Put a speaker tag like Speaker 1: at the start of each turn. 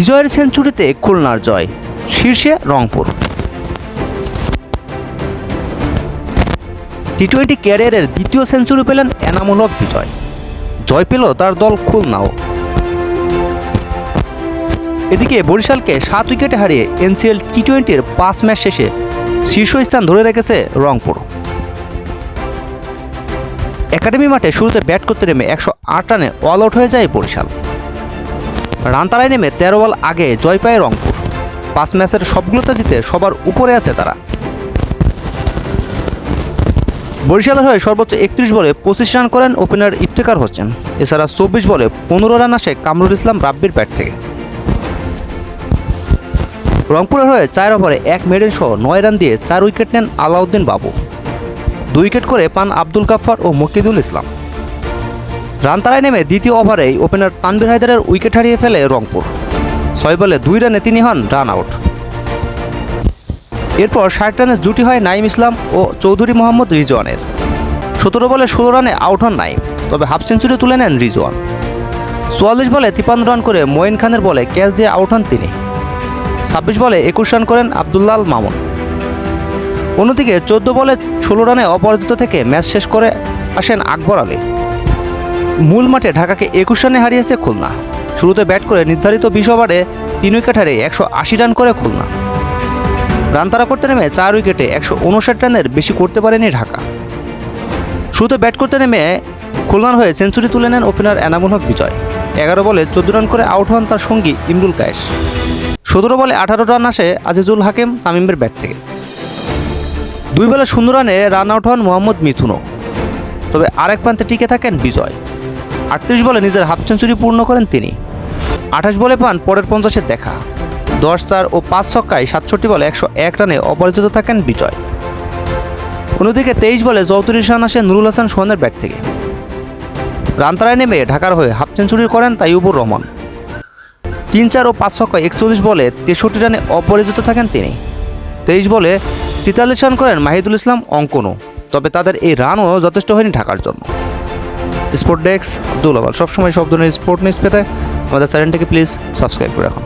Speaker 1: বিজয়ের সেঞ্চুরিতে খুলনার জয়, শীর্ষে রংপুর। টি টোয়েন্টি ক্যারিয়ারের দ্বিতীয় সেঞ্চুরি পেলেন এনামুল বিজয়। জয় পেল তার দল খুলনাও। এদিকে বরিশালকে সাত উইকেটে হারিয়ে এনসিএল টি টোয়েন্টির পাঁচ ম্যাচ শেষে শীর্ষস্থান ধরে রেখেছে রংপুর। একাডেমি মাঠে শুরুতে ব্যাট করতে নেমে একশো আট রানে অল আউট হয়ে যায় বরিশাল। রান তারায় নেমে তেরো বল আগে জয় পায় রংপুর। পাঁচ ম্যাচের সবগুলোতে জিতে সবার উপরে আছে তারা। বরিশালের হয়ে সর্বোচ্চ একত্রিশ বলে পঁচিশ রান করেন ওপেনার ইফতেকার হোসেন। এছাড়া চব্বিশ বলে পনেরো রান আসে কামরুল ইসলাম রাব্বির ব্যাট থেকে। রংপুরের হয়ে চার ওভারে এক মেডেল সহ নয় রান দিয়ে চার উইকেট নেন আলাউদ্দিন বাবু। দুই উইকেট করে পান আব্দুল গাফফার ও মকিদুল ইসলাম। রান তারায় নেমে দ্বিতীয় ওভারেই ওপেনার তানবির হায়দারের উইকেট হারিয়ে ফেলে রংপুর। ছয় বলে দুই রানে তিনি হন রান আউট। এরপর ষাট রানের জুটি হয় নাইম ইসলাম ও চৌধুরী মোহাম্মদ রিজওয়ানের। সতেরো বলে ষোলো রানে আউট হন নাইম তবে হাফ সেঞ্চুরি তুলে নেন রিজওয়ান। চুয়াল্লিশ বলে তিপান্ন রান করে মঈন খানের বলে ক্যাচ দিয়ে আউট হন তিনি। ছাব্বিশ বলে একুশ রান করেন আবদুল্লাল মামুন। অন্যদিকে চোদ্দ বলে ষোলো রানে অপরাজিত থেকে ম্যাচ শেষ করে আসেন আকবর আলী। মূল মাঠে ঢাকাকে একুশ রানে হারিয়েছে খুলনা। শুরুতে ব্যাট করে নির্ধারিত বিশ ওভারে তিন উইকেট হারিয়ে একশো আশি রান করে খুলনা। রান তারা করতে নেমে চার উইকেটে একশো উনষাট রানের বেশি করতে পারেনি ঢাকা। শুরুতে ব্যাট করতে নেমে খুলনার হয়ে সেঞ্চুরি তুলে নেন ওপেনার এনামুল হক বিজয়। এগারো বলে চোদ্দ রান করে আউট হন তার সঙ্গী ইমরুল কায়েস। সতেরো বলে আঠারো রান আসে আজিজুল হাকিম তামিমের ব্যাট থেকে। দুই বেলা শূন্য রানে রান আউট হন মোহাম্মদ মিথুনও। তবে আরেক প্রান্তে টিকে থাকেন বিজয়। আটত্রিশ বলে নিজের হাফ সেঞ্চুরি পূর্ণ করেন তিনি। আঠাশ বলে পান পরের পঞ্চাশের দেখা। দশ, চার ও পাঁচ ছক্কায় সাতষট্টি বলে একশো এক রানে অপরাজিত থাকেন বিজয়। অন্যদিকে তেইশ বলে চৌত্রিশ রান আসে নুরুল হাসান সোহানের ব্যাট থেকে। রান তারায় নেমে ঢাকার হয়ে হাফ সেঞ্চুরি করেন তাইবুর রহমান। তিন, চার ও পাঁচ ছক্কায় একচল্লিশ বলে তেষট্টি রানে অপরাজিত থাকেন তিনি। তেইশ বলে তেতাল্লিশ রান করেন মাহিদুল ইসলাম অঙ্কনও তবে তাদের এই রানও যথেষ্ট হয়নি ঢাকার জন্য। স্পোর্ট ডেস্ক আব্দুল আবাল সবসময় সব ধরনের স্পোর্ট নিউজ পেতে আমাদের চ্যানেলটিকে প্লিজ সাবস্ক্রাইব করে রাখুন।